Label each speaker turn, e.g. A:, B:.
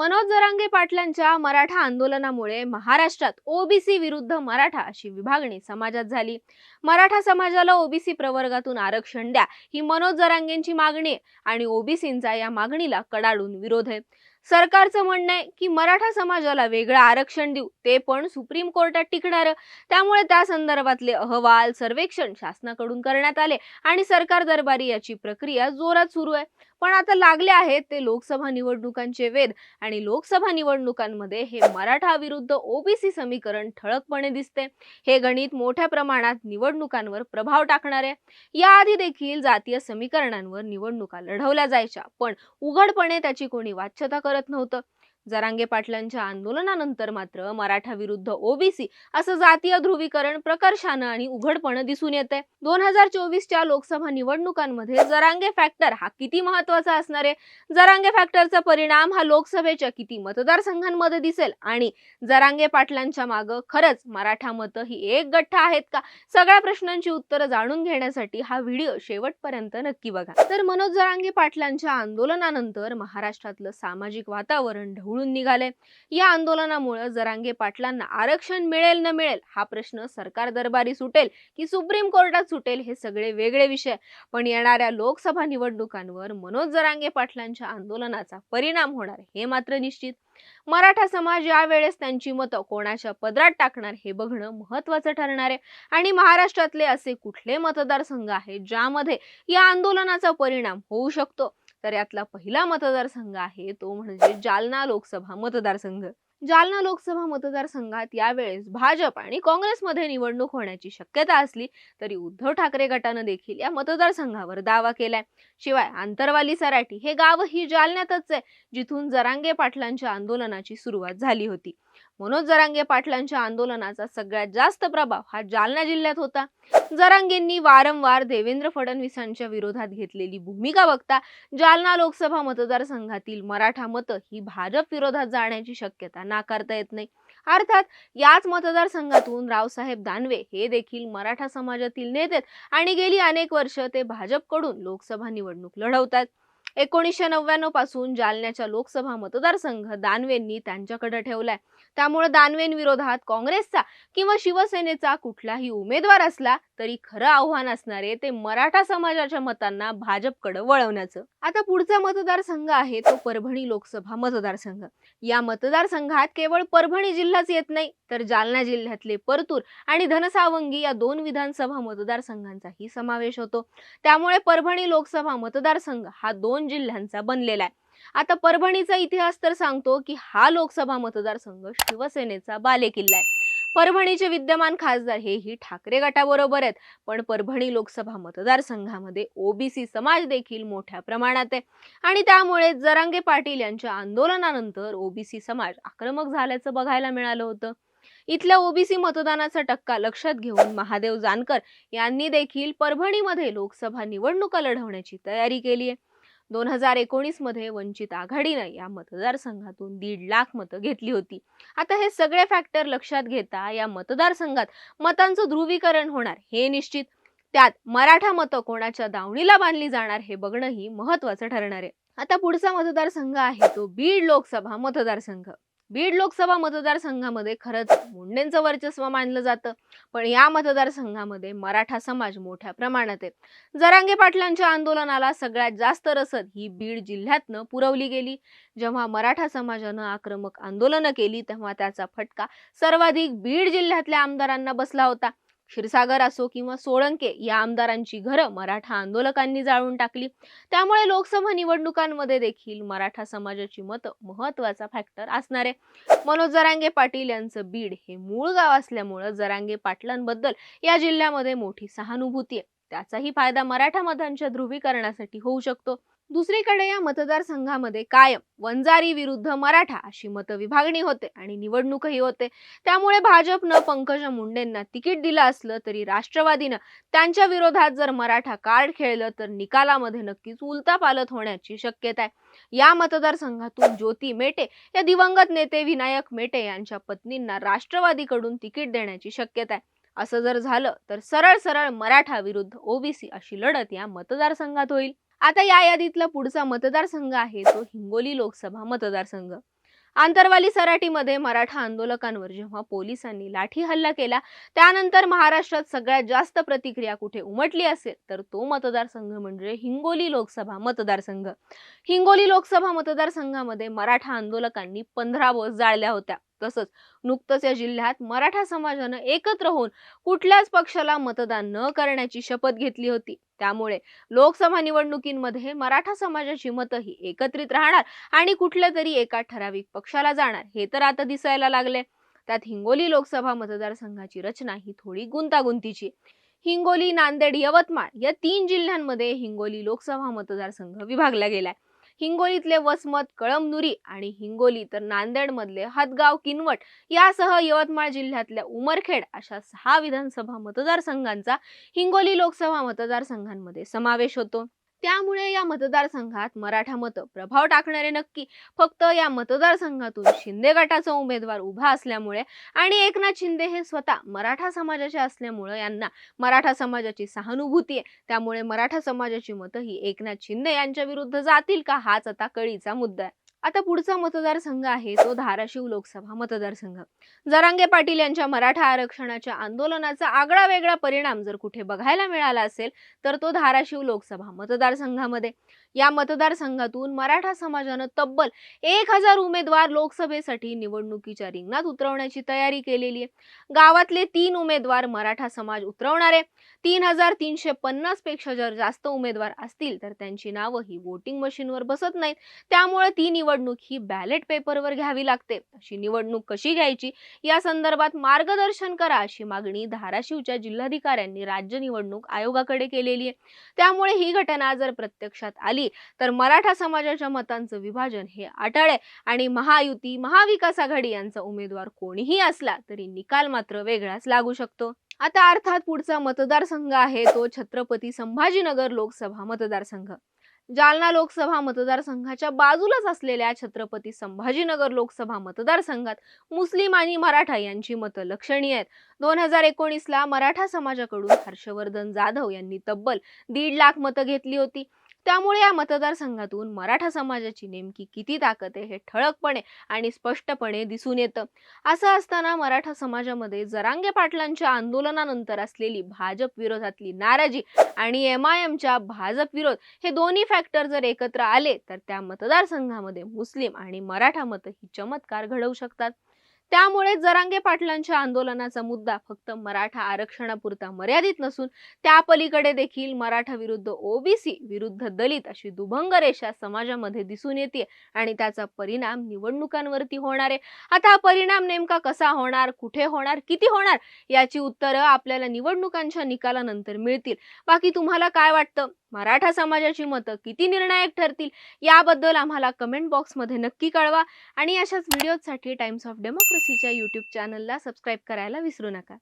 A: मनोज जरांगे पाटलांच्या मराठा आंदोलनामुळे महाराष्ट्रात ओबीसी विरुद्ध मराठा अशी विभागणी समाजात झाली. मराठा समाजाला ओबीसी प्रवर्गातून आरक्षण द्या ही मनोज जरांगेंची मागणी आणि ओबीसींचा या मागणीला कडाडून विरोध आहे. सरकारचं म्हणणं आहे की मराठा समाजाला वेगळं आरक्षण देऊ ते पण सुप्रीम कोर्टात टिकणार. त्यामुळे त्या संदर्भातले अहवाल सर्वेक्षण शासनाकडून करण्यात आले आणि सरकार दरबारी याची प्रक्रिया जोरात सुरू आहे. पण आता लागले आहेत ते लोकसभा निवडणुकांचे वेध आणि लोकसभा निवडणुकांमध्ये हे मराठा विरुद्ध ओबीसी समीकरण ठळकपणे दिसते. हे गणित मोठ्या प्रमाणात निवडणुकांवर प्रभाव टाकणार. आहे याआधी देखील जातीय समीकरणांवर निवडणुका लढवल्या जायच्या पण उघडपणे त्याची कोणी वाच्यता करत नव्हतं. जरांगे पाटलांच्या आंदोलनानंतर मात्र मराठा विरुद्ध ओबीसी असं जातीय ध्रुवीकरण प्रकर्षानं आणि उघडपणे दिसून येते दोन हजार चोवीसच्या लोकसभा निवडणुकांमध्ये जरांगे फॅक्टर हा किती महत्त्वाचा असणार आहे? जरांगे फॅक्टरचा परिणाम हा लोकसभेच्या किती मतदारसंघांमध्ये दिसेल? आणि जरांगे पाटलांच्या मागं खरंच मराठा मतं ही एक गठ्ठ आहेत का? सगळ्या प्रश्नांची उत्तरं जाणून घेण्यासाठी हा व्हिडिओ शेवटपर्यंत नक्की बघा. तर मनोज जरांगे पाटलांच्या आंदोलनानंतर महाराष्ट्रातलं सामाजिक वातावरण ढवळून निघाले. या आंदोलनामुळे जरांगे पाटलांना आरक्षण मिळेल न मिळेल हा प्रश्न सरकार दरबारी सुटेल की सुप्रीम कोर्टात सुटेल हे सगळे वेगळे विषय. पण येणाऱ्या लोकसभा निवडणुकांवर मनोज जरांगे पाटलांच्या आंदोलनाचा परिणाम होणार हे मात्र निश्चित. मराठा समाज यावेळेस त्यांची मतं कोणाच्या पदरात टाकणार हे बघणं महत्वाचं ठरणार आहे. आणि महाराष्ट्रातले असे कुठले मतदारसंघ आहेत ज्यामध्ये या आंदोलनाचा परिणाम होऊ शकतो? तर यातला पहिला मतदारसंघ आहे तो म्हणजे जालना लोकसभा मतदारसंघ. जालना लोकसभा मतदारसंघात यावेळेस भाजप आणि काँग्रेसमध्ये निवडणूक होण्याची शक्यता असली तरी उद्धव ठाकरे गटानं देखील या मतदारसंघावर दावा केलाय. शिवाय आंतरवाली सराटी हे गावही जालन्यातच आहे जिथून जरांगे पाटलांच्या आंदोलनाची सुरुवात झाली होती. मनोज जरांगे पाटलांच्या आंदोलनाचा सगळ्यात जास्त प्रभाव हा जालना जिल्ह्यात होता. जरांगेंनी वारंवार देवेंद्र फडणवीसांच्या विरोधात घेतलेली भूमिका बघता जालना लोकसभा मतदारसंघातील मराठा मतं ही भाजप विरोधात जाण्याची शक्यता नाकारता येत नाही. अर्थात याच मतदारसंघातून रावसाहेब दानवे हे देखील मराठा समाजातील नेते आणि गेली अनेक वर्ष ते भाजपकडून लोकसभा निवडणूक लढवतात. एकोणीसशे नव्याण्णवपासून जालन्याच्या लोकसभा मतदारसंघ दानवेंनी त्यांच्याकडे ठेवलाय. त्यामुळे दानवेंविरोधात काँग्रेसचा किंवा शिवसेनेचा कुठलाही उमेदवार असला तरी खरं आव्हान असणारे ते मराठा समाजाच्या मतांना भाजपकडे वळवण्याचं. आता पुढचा मतदारसंघ आहे तो परभणी लोकसभा मतदारसंघ. या मतदारसंघात केवळ परभणी जिल्हाच येत नाही तर जालना जिल्ह्यातले परतूर आणि धनसावंगी या दोन विधानसभा मतदारसंघांचाही समावेश होतो. त्यामुळे परभणी लोकसभा मतदारसंघ हा दोन जिल्ह्यांचा बनलेला आहे. आता परभणीचा इतिहास तर सांगतो की हा लोकसभा मतदारसंघ शिवसेनेचा बालेकिल्ला आहे. परभणीचे विद्यमान खासदार हेही ठाकरे गटाबरोबर आहेत. पण परभणी लोकसभा मतदारसंघामध्ये ओबीसी समाज देखील मोठ्या प्रमाणात आहे. आणि त्यामुळे जरांगे पाटील यांच्या आंदोलनानंतर ओबीसी समाज आक्रमक झाल्याचं बघायला मिळालं होतं. इथल्या ओबीसी मतदानाचा टक्का लक्षात घेऊन महादेव जानकर यांनी देखील परभणीमध्ये लोकसभा निवडणुका लढवण्याची तयारी केली आहे. दोन हजार एकोणीसमध्ये वंचित आघाडीनं या मतदारसंघातून दीड लाख मतं घेतली होती. आता हे सगळे फॅक्टर लक्षात घेता या मतदारसंघात मतांचं ध्रुवीकरण होणार हे निश्चित. त्यात मराठा मतं कोणाच्या दावणीला बांधली जाणार हे बघणंही महत्वाचं ठरणार आहे. आता पुढचा मतदारसंघ आहे तो बीड लोकसभा मतदारसंघ. बीड लोकसभा मतदारसंघामध्ये खरंच मुंडेंचं वर्चस्व मानलं जातं. पण या मतदारसंघामध्ये मराठा समाज मोठ्या प्रमाणात आहे. जरांगे पाटलांच्या आंदोलनाला सगळ्यात जास्त रसद ही बीड जिल्ह्यातनं पुरवली गेली. जेव्हा मराठा समाजानं आक्रमक आंदोलनं केली तेव्हा त्याचा फटका सर्वाधिक बीड जिल्ह्यातल्या आमदारांना बसला होता. क्षीरसागर असो किंवा सोळंके या आमदारांची घरं मराठा आंदोलकांनी जाळून टाकली. त्यामुळे लोकसभा निवडणुकांमध्ये देखील मराठा समाजाची मतं महत्त्वाचा फॅक्टर असणार आहे. मनोज जरांगे पाटील यांचं बीड हे मूळ गाव असल्यामुळं जरांगे पाटलांबद्दल या जिल्ह्यामध्ये मोठी सहानुभूती आहे. त्याचाही फायदा मराठा मतांच्या ध्रुवीकरणासाठी होऊ शकतो. दुसरीकडे या मतदारसंघामध्ये कायम वंजारी विरुद्ध मराठा अशी मतविभागणी होते आणि निवडणूकही होते. त्यामुळे भाजपनं पंकजा मुंडेंना तिकीट दिलं असलं तरी राष्ट्रवादीनं त्यांच्या विरोधात जर मराठा कार्ड खेळलं तर निकालामध्ये नक्कीच उलता पालत होण्याची शक्यता आहे. या मतदारसंघातून ज्योती मेटे या दिवंगत नेते विनायक मेटे यांच्या पत्नींना राष्ट्रवादीकडून तिकीट देण्याची शक्यता आहे. असं जर झालं तर सरळ सरळ मराठा विरुद्ध ओबीसी अशी लढत या मतदारसंघात होईल. आता या यादीतला पुढचा मतदारसंघ आहे तो हिंगोली लोकसभा मतदारसंघ. आंतरवाली सराटीमध्ये मराठा आंदोलकांवर जेव्हा पोलिसांनी लाठी हल्ला केला त्यानंतर महाराष्ट्रात सगळ्यात जास्त प्रतिक्रिया कुठे उमटली असेल तर तो मतदारसंघ म्हणजे हिंगोली लोकसभा मतदारसंघ. हिंगोली लोकसभा मतदारसंघामध्ये मराठा आंदोलकांनी पंधरा बस जाळल्या होत्या. तसंच नुकतंच या जिल्ह्यात मराठा समाजानं एकत्र होऊन कुठल्याच पक्षाला मतदान न करण्याची शपथ घेतली होती. त्यामुळे लोकसभा निवडणुकीमध्ये मराठा समाजाची मतं ही एकत्रित राहणार आणि कुठल्या तरी एका ठराविक पक्षाला जाणार हे तर आता दिसायला लागले त्यात हिंगोली लोकसभा मतदारसंघाची रचना ही थोडी गुंतागुंतीची. हिंगोली नांदेड यवतमाळ या तीन जिल्ह्यांमध्ये हिंगोली लोकसभा मतदारसंघ विभागला गेलाय. हिंगोलीतले वसमत कळमनुरी आणि हिंगोली तर नांदेडमधले हदगाव किनवट यासह यवतमाळ जिल्ह्यातल्या उमरखेड अशा सहा विधानसभा मतदारसंघांचा हिंगोली लोकसभा मतदारसंघांमध्ये समावेश होतो. त्यामुळे या मतदारसंघात मराठा मतं प्रभाव टाकणारे नक्की. फक्त या मतदारसंघातून शिंदे गटाचा उमेदवार उभा असल्यामुळे आणि एकनाथ शिंदे हे स्वतः मराठा समाजाचे असल्यामुळे यांना मराठा समाजाची सहानुभूती आहे. त्यामुळे मराठा समाजाची मतं ही एकनाथ शिंदे यांच्या विरुद्ध जातील का हाच आता कळीचा मुद्दा आहे. आता पुढचा मतदारसंघ आहे तो धाराशिव लोकसभा मतदारसंघ. जरांगे पाटील यांच्या मराठा आरक्षणाच्या आंदोलनाचा आगळा वेगळा परिणाम जर कुठे बघायला मिळाला असेल तर तो धाराशिव लोकसभा मतदारसंघामध्ये. या मतदारसंघातून मराठा समाजानं तब्बल एक हजार उमेदवार लोकसभेसाठी निवडणुकीच्या रिंगणात उतरवण्याची तयारी केलेली आहे. गावातले तीन उमेदवार मराठा समाज उतरवणार आहे. तीन हजार तीनशे पन्नासपेक्षा जर जास्त उमेदवार असतील तर त्यांची नावं ही वोटिंग मशीनवर बसत नाहीत. त्यामुळे ती निवडणूक ही बॅलेट पेपरवर घ्यावी लागते. अशी निवडणूक कशी घ्यायची? या संदर्भात मार्गदर्शन करा अशी मागणी धाराशिवच्या जिल्हाधिकाऱ्यांनी राज्य निवडणूक आयोगाकडे केलेली आहे. त्यामुळे ही घटना जर प्रत्यक्षात आली झाली तर मराठा समाजाच्या मतांचं विभाजन हे अटळ आणि महायुती महाविकास आघाडी यांचा उमेदवार कोणीही असला तरी निकाल मात्र वेगळाच लागू शकतो. आता अर्थात पुढचा मतदारसंघ आहे तो छत्रपती संभाजीनगर लोकसभा मतदारसंघ. जालना लोकसभा मतदारसंघाच्या बाजूलाच असलेल्या छत्रपती संभाजीनगर लोकसभा मतदारसंघात मुस्लिम आणि मराठा यांची मतं लक्षणीय आहेत. दोन हजार एकोणीसला मराठा समाजाकडून हर्षवर्धन जाधव यांनी तब्बल दीड लाख मतं घेतली होती. त्यामुळे या मतदारसंघातून मराठा समाजाची नेमकी किती ताकद आहे हे ठळकपणे आणि स्पष्टपणे दिसून येतं. असं असताना मराठा समाजामध्ये जरांगे पाटलांच्या आंदोलनानंतर असलेली भाजप विरोधातली नाराजी आणि एम आय एमच्या भाजप विरोध हे दोन्ही फॅक्टर जर एकत्र आले तर त्या मतदारसंघामध्ये मुस्लिम आणि मराठा मतं ही चमत्कार घडवू शकतात. त्यामुळे जरांगे पाटलांच्या आंदोलनाचा मुद्दा फक्त मराठा आरक्षणापुरता मर्यादित नसून त्या पलीकडे देखील मराठा विरुद्ध ओबीसी विरुद्ध दलित अशी दुभंग रेषा समाजामध्ये दिसून येते आणि त्याचा परिणाम निवडणुकांवरती होणार आहे. आता परिणाम नेमका कसा होणार कुठे होणार किती होणार याची उत्तरं आपल्याला निवडणुकांच्या निकालानंतर मिळतील. बाकी तुम्हाला काय वाटतं? मराठा समाजाची मतं किती निर्णायक ठरतील याबद्दल आम्हाला कमेंट बॉक्समध्ये नक्की कळवा. आणि अशाच व्हिडिओजसाठी टाइम्स ऑफ डेमोक्रेसीच्या यूट्यूब चॅनलला सबस्क्राईब करायला विसरू नका.